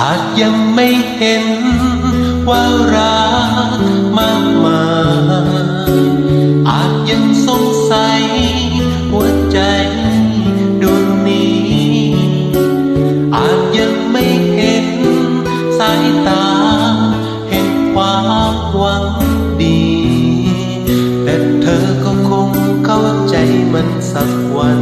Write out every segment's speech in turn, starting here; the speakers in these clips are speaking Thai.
อาจยังไม่เห็นว่ารักมากมายอาจยังสงสัยหัวใจดวงนี้ อาจยังไม่เห็นสายตาเห็นความหวังดี แต่เธอก็คงเข้าใจมันสักวัน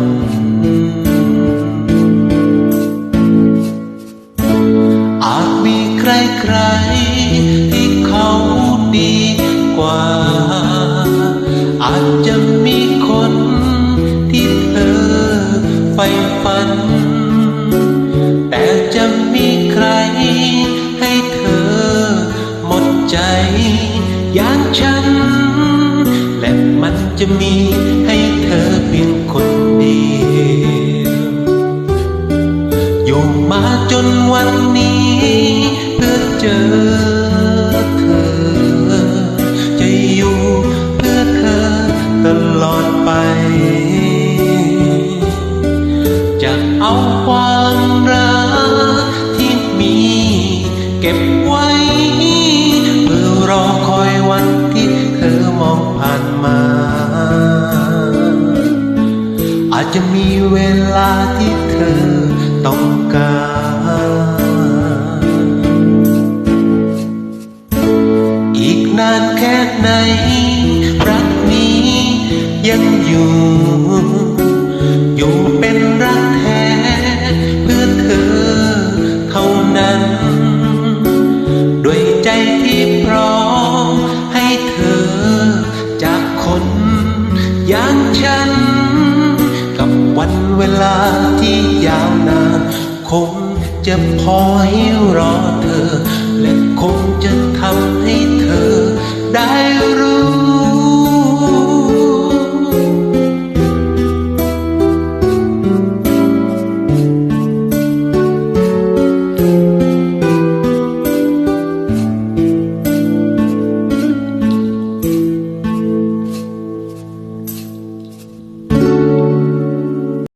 อย่างฉัน และมันจะมีให้เธอเพียงคนเดียวอยู่มาจนวันนี้เพื่อเจอเธอจะอยู่เพื่อเธอตลอดไป จะเอาความรักที่มีเก็บ วันที่เธอมองผ่านมา อาจจะมีเวลาที่เธอต้องการอีกนานแค่ไหน รักนี้ยังอยู่อยู่ ฉัน กับวันเวลาที่ยาวนานคงจะพอให้รอ